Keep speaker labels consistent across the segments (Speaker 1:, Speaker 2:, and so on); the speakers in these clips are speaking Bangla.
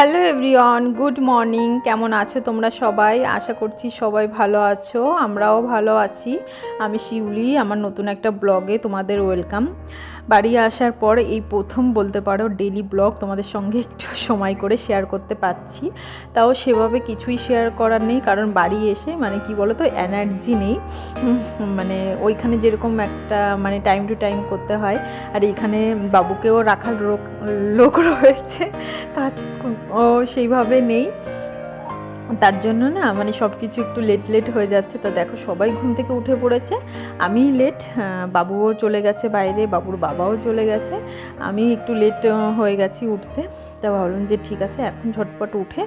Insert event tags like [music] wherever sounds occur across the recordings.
Speaker 1: হ্যালো এভরিওয়ান গুড মর্নিং কেমন আছো তোমরা সবাই? আশা করছি সবাই ভালো আছো। আমরাও ভালো আছি। আমি শিউলি, আমার নতুন একটা ব্লগে তোমাদের ওয়েলকাম বাড়ি আসার পর এই প্রথম বলতে পারো ডেলি ব্লগ তোমাদের সঙ্গে একটু সময় করে শেয়ার করতে পারছি। তাও সেভাবে কিছুই শেয়ার করার নেই, কারণ বাড়ি এসে মানে কি বলো তো এনার্জি নেই মানে ওইখানে যেরকম একটা মানে টাইম টু টাইম করতে হয়, আর এখানে বাবুকেও রাখার লোক লোক রয়েছে, কাজ ও সেইভাবে নেই। তার জন্য না মানে সব কিছু একটু লেট লেট হয়ে যাচ্ছে। তো দেখো সবাই ঘুম থেকে উঠে পড়েছে। আমি লেট বাবুও চলে গেছে বাইরে, বাবুর বাবাও চলে গেছে। আমি একটু লেট হয়ে গেছি উঠতে। তা ভাবলাম যে ঠিক আছে, এখন ঝটপট উঠে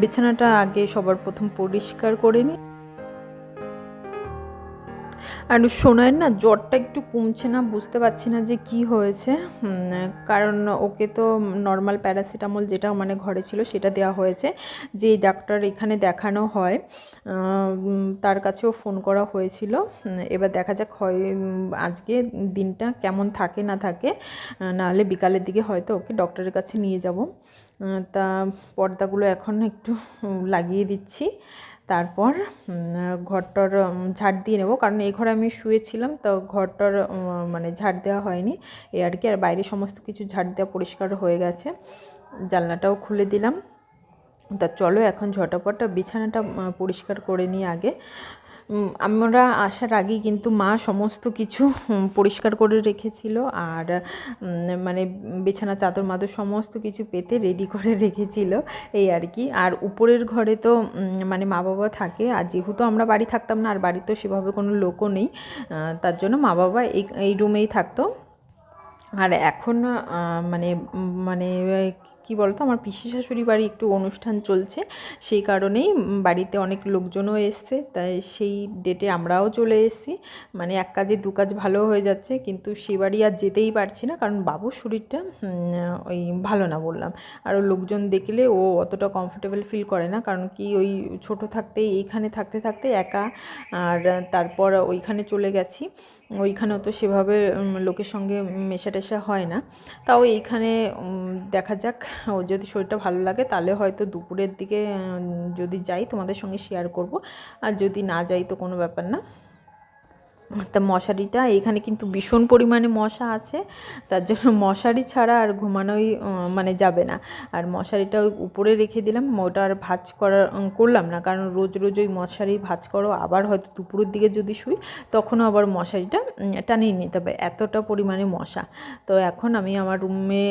Speaker 1: বিছানাটা আগে সবার প্রথম পরিষ্কার করে নিই। আর সোনার না জ্বরটা একটু কমছে না, বুঝতে পারছি না যে কি হয়েছে। কারণ ওকে তো নর্মাল প্যারাসিটামল যেটা মানে ঘরে ছিল সেটা দেওয়া হয়েছে। যে ডাক্তার এখানে দেখানো হয় তার কাছেও ফোন করা হয়েছিল। এবার দেখা যাক হয়, আজকে দিনটা কেমন থাকে না থাকে নাহলে বিকালের দিকে হয়তো ওকে ডক্টরের কাছে নিয়ে যাব। তা পর্দাগুলো এখন একটু লাগিয়ে দিচ্ছি। তারপর ঘরটার ঝাড় দিয়ে নেব। কারণ এই ঘরে আমি শুয়েছিলাম, তো ঘরটার মানে ঝাড় দেওয়া হয়নি। এই আর কি, আর বাইরে সমস্ত কিছু ঝাড় দেওয়া পরিষ্কার হয়ে গেছে। জানলাটাও খুলে দিলাম। তা চলো এখন ঝটাপট বিছানাটা পরিষ্কার করে নিই আগে। আমরা আসার আগেই কিন্তু মা সমস্ত কিছু পরিষ্কার করে রেখেছিল আর মানে বিছানা, চাদর, মাদর সমস্ত কিছু পেতে রেডি করে রেখেছিল, এই আর কি। আর উপরের ঘরে তো মানে মা বাবা থাকে আর যেহেতু আমরা বাড়ি থাকতাম না আর বাড়িতেও সেভাবে কোনো লোকও নেই তার জন্য মা বাবা এই এই রুমেই থাকতো। আর এখন মানে মানে কি বলতো? আমার পিসি শাশুড়ি বাড়ি একটু অনুষ্ঠান চলছে। সেই কারণেই বাড়িতে অনেক লোকজনও এসছে। তাই সেই ডেটে আমরাও চলে এসেছি। মানে এক কাজে দু কাজ ভালো হয়ে যাচ্ছে। কিন্তু সে বাড়ি আর যেতেই পারছি না। কারণ বাবুর শরীরটা ওই ভালো না বললাম। আর লোকজন দেখলে ও অতটা কমফোর্টেবল ফিল করে না। কারণ কি ওই ছোট থাকতে এইখানে থাকতে থাকতে একা। আর তারপর ওইখানে চলে গেছি। ওইখানেও তো সেভাবে লোকের সঙ্গে মেশা টেশা হয় না। তাও এইখানে দেখা যাক ও যদি শরীরটা ভালো লাগে তাহলে হয়তো দুপুরের দিকে যদি যাই তোমাদের সঙ্গে শেয়ার করব। আর যদি না যাই তো কোনো ব্যাপার না। তা মশারিটা, এখানে কিন্তু ভীষণ পরিমাণে মশা আছে, তার জন্য মশারি ছাড়া আর ঘুমানোই মানে যাবে না। আর মশারিটা ওই উপরে রেখে দিলাম, ওটা আর ভাজ করা করলাম না, কারণ রোজ রোজ ওই মশারি ভাজ করো, আবার হয়তো দুপুরের দিকে যদি শুই, তখনও আবার মশারিটা টানিয়ে নিতে হবে, এতটা পরিমাণে মশা। তো এখন আমি আমার রুমে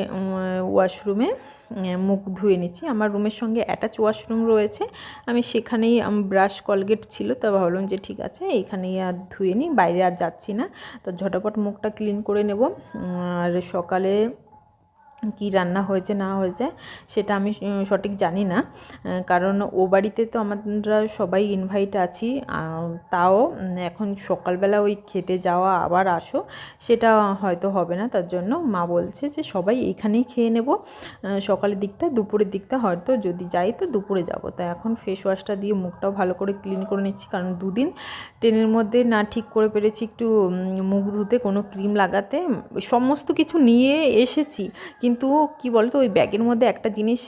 Speaker 1: ওয়াশরুমে মুখ ধুয়ে নিচ্ছি। আমার রুমের সঙ্গে অ্যাটাচ ওয়াশরুম রয়েছে। আমি সেখানেই ব্রাশ কলগেট ছিল, তা ভাবলাম যে ঠিক আছে এখানেই আর ধুয়ে নিই, বাইরে আর যাচ্ছি না। তো ঝটাপট মুখটা ক্লিন করে নেব। আর সকালে কি রান্না হয়েছে, না হয়েছে, সেটা আমি সঠিক জানি না। কারণ ও বাড়িতে তো আমরা সবাই ইনভাইট আছি। তাও এখন সকালবেলা ওই খেতে যাওয়া আবার আসো, সেটা হয়তো হবে না। তার জন্য মা বলছে যে, সবাই এখানেই খেয়ে নেব। সকালের দিকটা, দুপুরের দিকটা হয়তো যদি যাই তো দুপুরে যাব। তা এখন ফেস ওয়াশটা দিয়ে মুখটাও ভালো করে ক্লিন করে নিচ্ছি, কারণ দুদিন ট্রেনের মধ্যে না ঠিক করে পেরেছি একটু মুখ ধুতে, কোনো ক্রিম লাগাতে। সমস্ত কিছু নিয়ে এসেছি কিন্তু কি বলতো, ওই ব্যাগের মধ্যে একটা জিনিস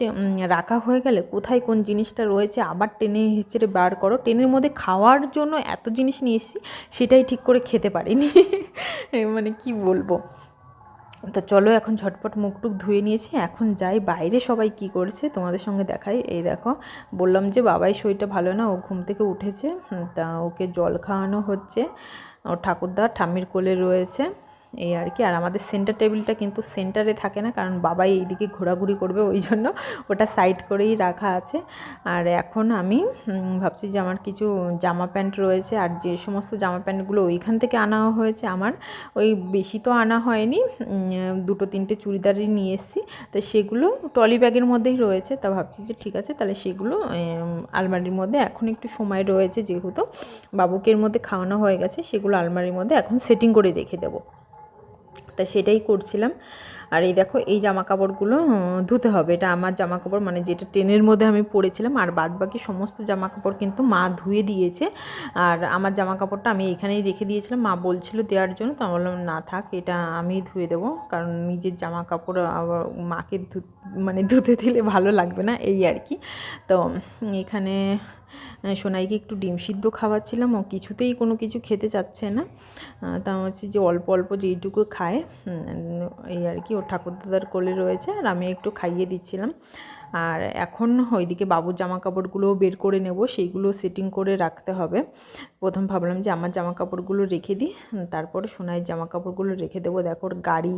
Speaker 1: রাখা হয়ে গেলে কোথায় কোন জিনিসটা রয়েছে, আবার টেনে হেঁচড়ে বার করো। ট্রেনের মধ্যে খাওয়ার জন্য এত জিনিস নিয়ে এসেছি, সেটাই ঠিক করে খেতে পারিনি। [laughs] মানে কি বলব। তা চলো এখন ঝটপট মুখ টুক ধুয়ে নিয়েছি, এখন যাই বাইরে সবাই কি করছে, তোমাদের সঙ্গে দেখাই। এই দেখো, বললাম যে বাবাই শরীরটা ভালো না, ও ঘুম থেকে উঠেছে তা ওকে জল খাওয়ানো হচ্ছে। ও ঠাকুরদা, ঠাম্মির কোলে রয়েছে। এই আর কি। আর আমাদের সেন্টার টেবিলটা কিন্তু সেন্টারে থাকে না, কারণ বাবাই এইদিকে ঘোরাঘুরি করবে ওই জন্য ওটা সাইড করেই রাখা আছে। আর এখন আমি ভাবছি যে আমার কিছু জামা প্যান্ট রয়েছে, আর যে সমস্ত জামা প্যান্টগুলো ওইখান থেকে আনা হয়েছে আমার, ওই বেশি তো আনা হয়নি দুটো তিনটে চুড়িদারই নিয়ে এসেছি। তো সেগুলো টলি ব্যাগের মধ্যেই রয়েছে, তা ভাবছি যে ঠিক আছে, তাহলে সেগুলো আলমারির মধ্যে এখন একটু সময় রয়েছে যেহেতু বাবুকের মধ্যে খাওয়ানো হয়ে গেছে, সেগুলো আলমারির মধ্যে এখন সেটিং করে রেখে দেবো। তা সেটাই করছিলাম। আর এই দেখো, এই জামা কাপড়গুলো ধুতে হবে। এটা আমার জামা কাপড় মানে যেটা ট্রেনের মধ্যে আমি পরেছিলাম। আর বাদ বাকি সমস্ত জামা কাপড় কিন্তু মা ধুয়ে দিয়েছে। আর আমার জামা কাপড়টা আমি এখানেই রেখে দিয়েছিলাম। মা বলছিল দেওয়ার জন্য, তো বললাম, না থাক, এটা আমি ধুয়ে দেবো। কারণ নিজের জামা কাপড় আবার মাকে ধু মানে ধুতে দিলে ভালো লাগবে না। এই আর কি। তো এখানে সোনাইকে একটু ডিম সিদ্ধ খাওয়াচ্ছিলাম, ও কিছুতেই কোনো কিছু খেতে চাচ্ছে না। তা হচ্ছে যে অল্প অল্প যেইটুকু খায় এই আর কি, ওর ঠাকুরদাদার কোলে রয়েছে, আর আমি একটু খাইয়ে দিচ্ছিলাম। আর এখন ওইদিকে বাবুর জামা কাপড়গুলোও বের করে নেব, সেইগুলো সেটিং করে রাখতে হবে। প্রথম ভাবলাম যে আমার জামা কাপড়গুলো রেখে দিই তারপর সোনাইয়ের জামা কাপড়গুলো রেখে দেবো। দেখো গাড়ি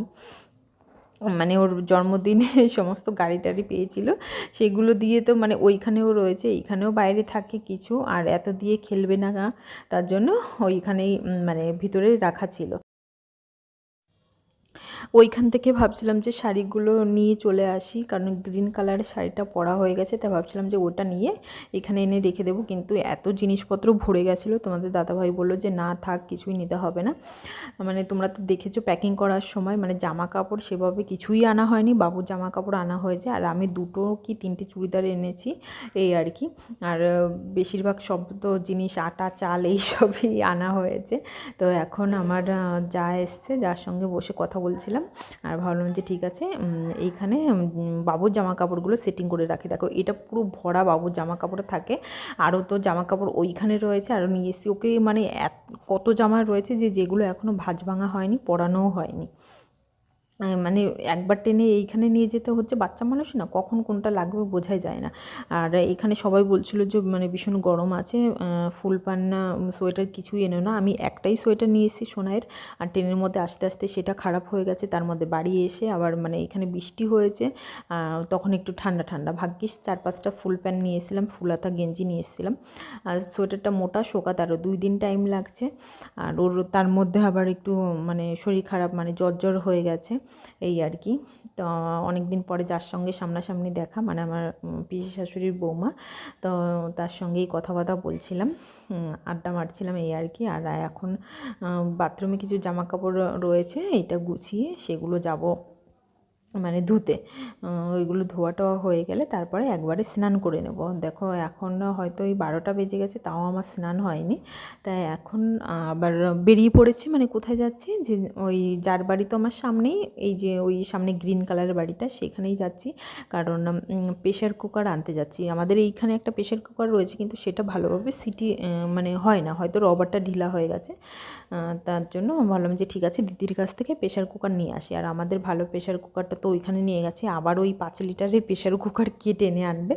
Speaker 1: মানে ওর জন্মদিনে [laughs] সমস্ত গাড়ি টাড়ি পেয়েছিল। সেগুলো দিয়ে তো মানে ওইখানেও রয়েছে, এইখানেও বাইরে থাকে কিছু। আর এত দিয়ে খেলবে না তার জন্য ওইখানেই মানে ভিতরে রাখা ছিল। ওইখান থেকে ভাবছিলাম যে শাড়িগুলো নিয়ে চলে আসি, কারণ গ্রিন কালারের শাড়িটা পরা হয়ে গেছে, তাই ভাবছিলাম যে ওটা নিয়ে এখানে এনে রেখে দেবো। কিন্তু এত জিনিসপত্র ভরে গেছিল, তোমাদের দাদাভাই বলল যে না থাক, কিছুই নিতে হবে না। মানে তোমরা তো দেখেছ প্যাকিং করার সময় মানে জামা কাপড় সেভাবে কিছুই আনা হয়নি, বাবুর জামা কাপড় আনা হয়েছে, আর আমি দুটো কি তিনটে চুড়িদার এনেছি, এই আর কি। আর বেশিরভাগ সব তো জিনিস, আটা, চাল এইসবই আনা হয়েছে। তো এখন আমার যা এসছে, যার সঙ্গে বসে কথা বলছিলাম। আর ভাবলাম যে ঠিক আছে এইখানে বাবুর জামা কাপড়গুলো সেটিং করে রাখি। দেখো, এটা পুরো ভরা বাবুর জামা কাপড় থাকে। আরও তো জামা কাপড় ওইখানে রয়েছে, আরও নিয়ে এসে ওকে মানে কত জামা রয়েছে যে, যেগুলো এখনও ভাজ ভাঙা হয়নি, পরানোও হয়নি। মানে একবার টেনে এইখানে নিয়ে যেতে হচ্ছে বাচ্চা মানুষ না, কখন কোনটা লাগবে বোঝাই যায় না। আর এখানে সবাই বলছিল যে মানে ভীষণ গরম আছে ফুল পান্না, সোয়েটার কিছুই এনো না। আমি একটাই সোয়েটার নিয়ে এসেছি সোনাইয়ের, আর ট্রেনের মধ্যে আস্তে আস্তে সেটা খারাপ হয়ে গেছে, তার মধ্যে বাড়ি এসে আবার মানে এখানে বৃষ্টি হয়েছে তখন একটু ঠান্ডা ঠান্ডা। ভাগ্যিস চার পাঁচটা ফুল প্যান্ট নিয়ে এসেছিলাম, ফুলাতা গেঞ্জি নিয়ে এসেছিলাম। আর সোয়েটারটা মোটা শোকাতে আরও দুই দিন টাইম লাগছে। আর ওর তার মধ্যে আবার একটু মানে শরীর খারাপ মানে জ্বর জ্বর হয়ে গেছে। এই আর কি। তো অনেক দিন পরে যার সঙ্গে সামনাসামনি দেখা মানে আমার পিসি শাশুড়ির বৌমা, তো তার সঙ্গেই কথা কথা বলছিলাম আড্ডা মারছিলাম এই আর কি। আর এখন বাথরুমে কিছু জামা কাপড় রয়েছে এটা গুছিয়ে সেগুলো যাব মানে ধুতে। ওইগুলো ধোয়া টোয়া হয়ে গেলে তারপরে একবারে স্নান করে নেব। দেখো, এখন হয়তো ওই বারোটা বেজে গেছে, তাও আমার স্নান হয়নি। তাই এখন আবার বেরিয়ে পড়েছি মানে কোথায় যাচ্ছি? যে ওই যার বাড়ি তো আমার সামনেই, এই যে ওই সামনে গ্রিন কালারের বাড়িটা, সেখানেই যাচ্ছি। কারণ প্রেশার কুকার আনতে যাচ্ছি। আমাদের এইখানে একটা প্রেশার কুকার রয়েছে, কিন্তু সেটা ভালোভাবে সিটি মানে হয় না। হয়তো রবারটা ঢিলা হয়ে গেছে। তার জন্য ভাবলাম যে ঠিক আছে, দিদির কাছ থেকে প্রেশার কুকার নিয়ে আসি। আর আমাদের ভালো প্রেশার কুকারটা তো ওইখানে নিয়ে গেছে। আবার ওই পাঁচ লিটারের প্রেশার কুকার কে টেনে আনবে?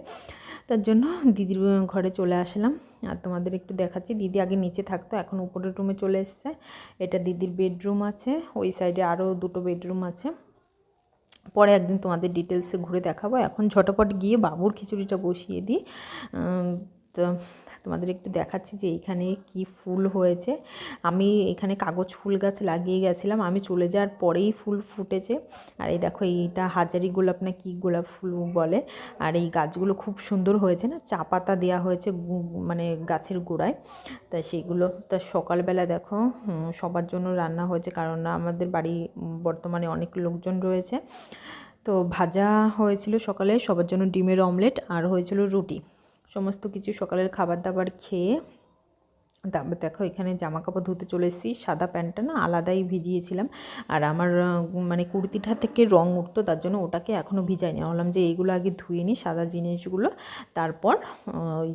Speaker 1: তার জন্য দিদির ঘরে চলে আসলাম। আর তোমাদের একটু দেখাচ্ছি। দিদি আগে নিচে থাকতো, এখন উপরের রুমে চলে এসছে। এটা দিদির বেডরুম আছে। ওই সাইডে আরও দুটো বেডরুম আছে। পরে একদিন তোমাদের ডিটেলসে ঘুরে দেখাবো। এখন ঝটপট গিয়ে বাবুর খিচুড়িটা বসিয়ে দিই। তো তোমাদের একটু দেখাচ্ছি যে এইখানে কি ফুল হয়েছে। আমি এখানে কাগজ ফুল গাছ লাগিয়ে গেছিলাম, আমি চলে যাওয়ার পরেই ফুল ফুটেছে। আর এই দেখো, এইটা হাজারি গোলাপ না কি গোলাপ ফুল বলে। আর এই গাছগুলো খুব সুন্দর হয়েছে না, চা পাতা দেওয়া হয়েছে মানে গাছের গোড়ায়। তা সেগুলো, তা সকালবেলা দেখো সবার জন্য রান্না হয়েছে, কারণ না আমাদের বাড়ি বর্তমানে অনেক লোকজন রয়েছে। তো ভাজা হয়েছিল সকালে, সবার জন্য ডিমের অমলেট, আর হয়েছিল রুটি। সমস্ত কিছু সকালের খাবার দাবার খেয়ে তারপর দেখো এখানে জামা কাপড় ধুতে চলে এসেছি, সাদা প্যান্টটা না আলাদাই ভিজিয়েছিলাম। আর আমার মানে কুর্তিটা থেকে রং উঠতো, তার জন্য ওটাকে এখনও ভিজাইনি। ভাবলাম যে এইগুলো আগে ধুয়ে নিই, সাদা জিনিসগুলো। তারপর ওই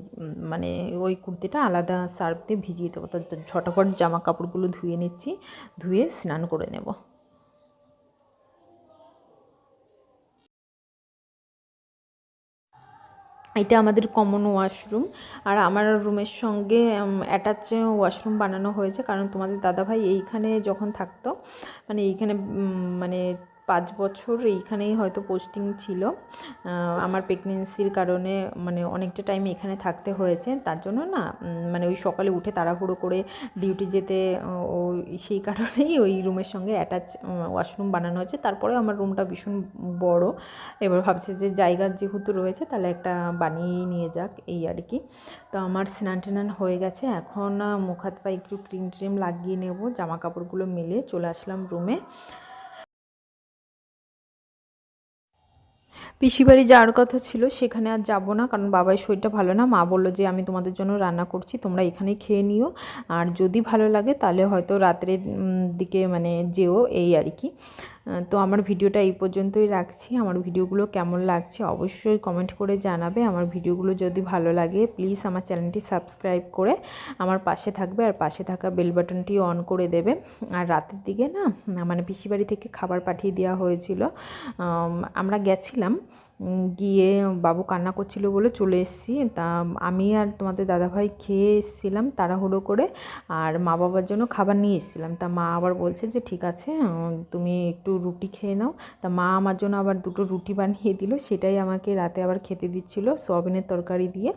Speaker 1: মানে ওই কুর্তিটা আলাদা সার্ফ দিয়ে ভিজিয়ে দেবো। তো ঝটাপট জামা কাপড়গুলো ধুয়ে নিচ্ছি, ধুয়ে স্নান করে নেব। এটা আমাদের কমন ওয়াশরুম আর আমার রুমের সঙ্গে অ্যাটাচ ওয়াশরুম বানানো হয়েছে। কারণ তোমাদের দাদাভাই এইখানে যখন থাকতো মানে এইখানে মানে পাঁচ বছর এইখানেই হয়তো পোস্টিং ছিল। আমার প্রেগনেন্সির কারণে মানে অনেকটা টাইম এখানে থাকতে হয়েছে। তার জন্য না মানে ওই সকালে উঠে তাড়াহুড়ো করে ডিউটি যেতে ওই সেই কারণেই ওই রুমের সঙ্গে অ্যাটাচ ওয়াশরুম বানানো হয়েছে। তারপরে আমার রুমটা ভীষণ বড়। এবার ভাবছি যে জায়গা যেহেতু রয়েছে, তাহলে একটা বানিয়েই নিয়ে যাক এই আর কি। তো আমার স্নান টান হয়ে গেছে। এখন মুখ হাত পা একটু ক্রিম ট্রিম লাগিয়ে নেব। জামা কাপড়গুলো মেলে চলে আসলাম রুমে বাড়ি যাওয়ার কথা ছিল, সেখানে আর যাব না, কারণ বাবার শরীরটা ভালো না। মা বলল যে, আমি তোমাদের জন্য রান্না করছি, তোমরা এখানেই খেয়ে নিও। আর যদি ভালো লাগে, তাহলে হয়তো রাত্রের দিকে মানে যেও, এই আর কি। তো আমার ভিডিওটা এই পর্যন্তই রাখছি। আমার ভিডিওগুলো কেমন লাগছে অবশ্যই কমেন্ট করে জানাবে। আমার ভিডিওগুলো যদি ভালো লাগে প্লিজ আমার চ্যানেলটি সাবস্ক্রাইব করে আমার পাশে থাকবে আর পাশে থাকা বেল বাটনটি অন করে দেবে। আর রাতের দিকে না মানে পিসি বাড়ি থেকে খাবার পাঠিয়ে দেওয়া হয়েছিল। আমরা গেছিলাম গিয়ে বাবু কান্না করছিল বলে চলে এসেছি। তা আমি আর তোমাদের দাদাভাই খেয়ে এসেছিলাম তাড়াহুড়ো করে আর মা বাবার জন্য খাবার নিয়ে এসেছিলাম। তা মা আবার বলছে যে, ঠিক আছে তুমি একটু রুটি খেয়ে নাও। তা মা আমার জন্য আবার দুটো রুটি বানিয়ে দিল। সেটাই আমাকে রাতে আবার খেতে দিচ্ছিল সোয়াবিনের তরকারি দিয়ে।